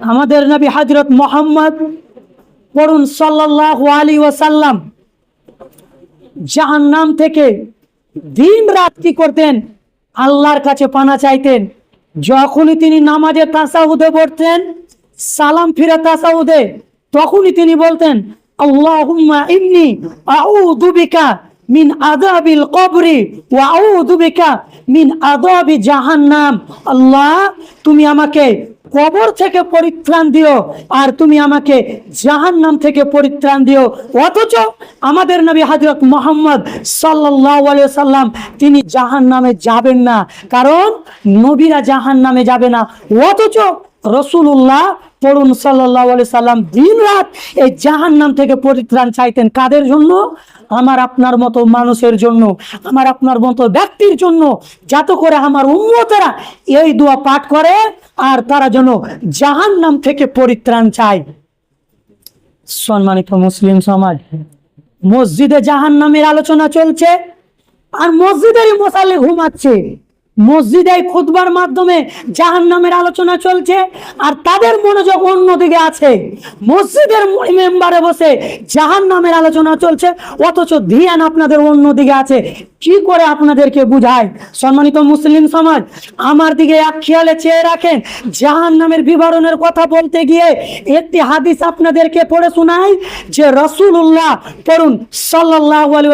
আমাদের নবী হজরত মোহাম্মদ পড়ুন সাল্লাহ আলী ওয়াসাল্লাম। জাহান্নাম থেকে দিন রাত কি করতেন? আল্লাহর কাছে পানা চাইতেন। যখনই তিনি নামাজে তাসাউদে পড়তেন, সালাম ফিরে তাসাউদে, তখনই তিনি বলতেন মিন মিন আল্লাহ, তুমি আমাকে কবর থেকে পরিত্রাণ দিও, আর তুমি আমাকে জাহান্নাম থেকে পরিত্রাণ দিও। অথচ আমাদের নবী হযরত মোহাম্মদ সাল্লাম তিনি জাহান নামে যাবেন না। কারণ নবীরা জাহান নামে যাবে না। অথচ রসুল্লাহ পড়ুন সাল্লাহ সাল্লাম দিন রাত এই জাহান্নাম থেকে পরিত্রাণ চাইতেন। কাদের জন্য? আমার আপনার মতো মানুষের জন্য, আমার আপনার মতো ব্যক্তির জন্য। যাতে করে আমার উন্মতেরা এই দোয়া পাঠ করে আর তারা যেন জাহান নাম থেকে পরিত্রাণ চায়। সম্মানিত মুসলিম সমাজ, মসজিদে জাহান নামের আলোচনা চলছে আর মসজিদেরই মশালে ঘুমাচ্ছে। মসজিদে খুতবার মাধ্যমে জাহান নামের আলোচনা চলছে আর তাদের মনোযোগ অন্যদিকে আছে। মসজিদের মেম্বারে বসে জাহান নামের আলোচনা চলছে, অথচ ধ্যান আপনাদের অন্যদিকে আছে। কি করে আপনাদেরকে বুঝায়? সম্মানিত মুসলিম সমাজ, আমার দিকে এক খেয়ালে চেয়ে রাখেন জাহান নামের বিবরণের কথা বলতে গিয়ে একটি হাদিস আপনাদেরকে পড়ে শোনাই যে রসুল্লাহ পড়ুন সাল্লাহ আলী